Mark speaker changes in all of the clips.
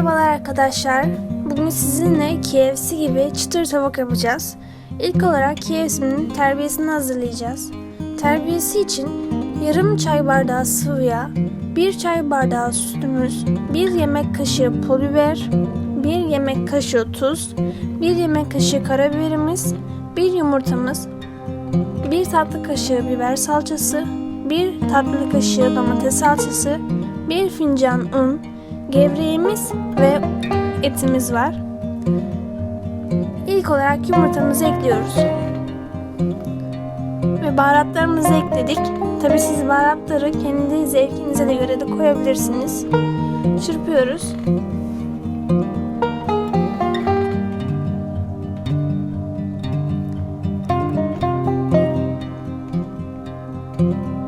Speaker 1: Merhabalar arkadaşlar. Bugün sizinle KFC gibi çıtır tavuk yapacağız. İlk olarak KFC'nin terbiyesini hazırlayacağız. Terbiyesi için yarım çay bardağı sıvı yağ, 1 çay bardağı sütümüz, 1 yemek kaşığı pul biber, 1 yemek kaşığı tuz, 1 yemek kaşığı karabiberimiz, 1 yumurtamız, 1 tatlı kaşığı biber salçası, 1 tatlı kaşığı domates salçası, 1 fincan un, gevreğimiz ve etimiz var. İlk olarak yumurtamızı ekliyoruz. Ve baharatlarımızı ekledik. Tabi siz baharatları kendi zevkinize de göre de koyabilirsiniz. Çırpıyoruz. Biz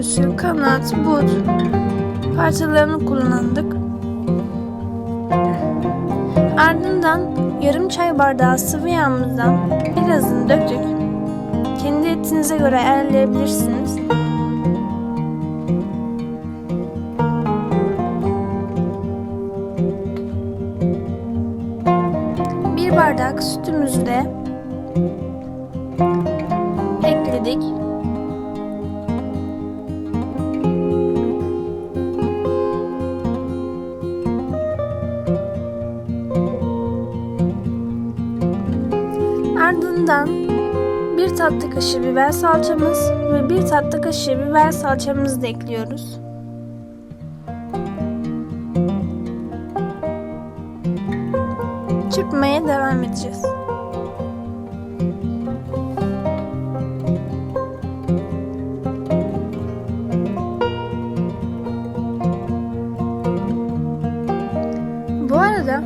Speaker 1: göğsü, kanat, but parçalarını kullandık. Ardından yarım çay bardağı sıvı yağımızdan birazını döktük. Kendi etinize göre ayarlayabilirsiniz. Bir bardak sütümüzü de Ardından bir tatlı kaşığı biber salçamız ve bir tatlı kaşığı biber salçamızı da ekliyoruz. Çırpmaya devam edeceğiz. Bu arada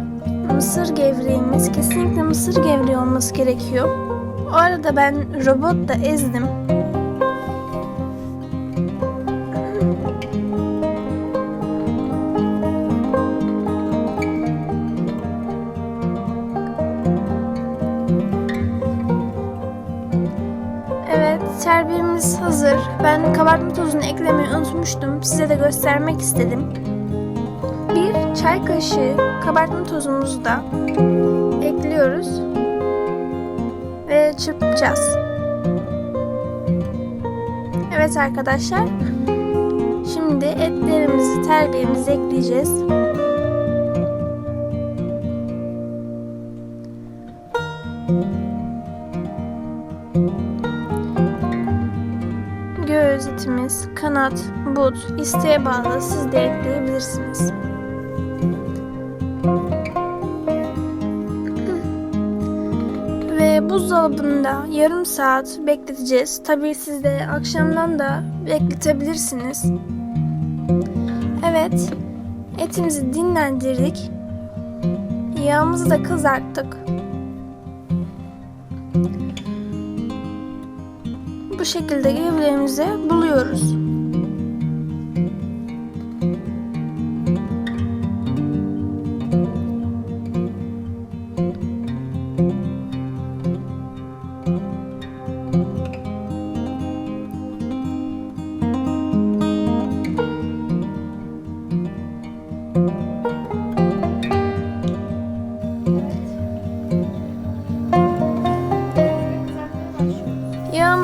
Speaker 1: mısır gevreğimiz kesinlikle mısır gevreği olması gerekiyor. O arada ben robotla ezdim. Evet, terbiyemiz hazır. Ben kabartma tozunu eklemeyi unutmuştum. Size de göstermek istedim. Bir çay kaşığı kabartma tozumuzu da ekliyoruz ve çırpacağız. Evet arkadaşlar. Şimdi etlerimizi, terbiyemizi ekleyeceğiz. Göğüs etimiz, kanat, but, isteğe bağlı siz de ekleyebilirsiniz. Buzdolabında yarım saat bekleteceğiz. Tabii siz de akşamdan da bekletebilirsiniz. Evet, etimizi dinlendirdik. Yağımızı da kızarttık. Bu şekilde gevreğimizi buluyoruz.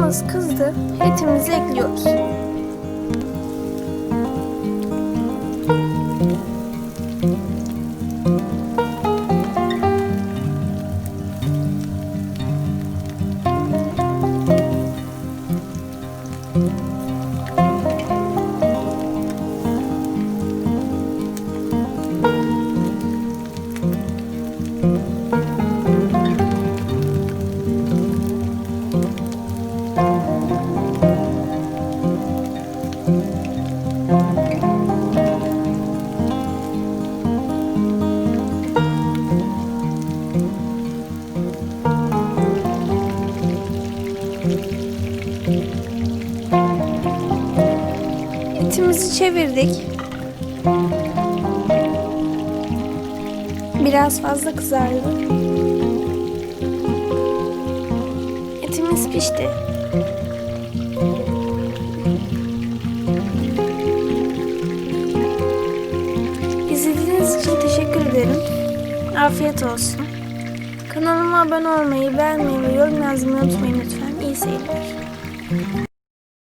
Speaker 1: Yağımız kızdı. Etimizi ekliyoruz. saatimizi çevirdik. Biraz fazla kızardı. Etimiz pişti. İzlediğiniz için teşekkür ederim. Afiyet olsun. Kanalıma abone olmayı, beğenmeyi ve yorum yazmayı unutmayın lütfen. İyi seyirler.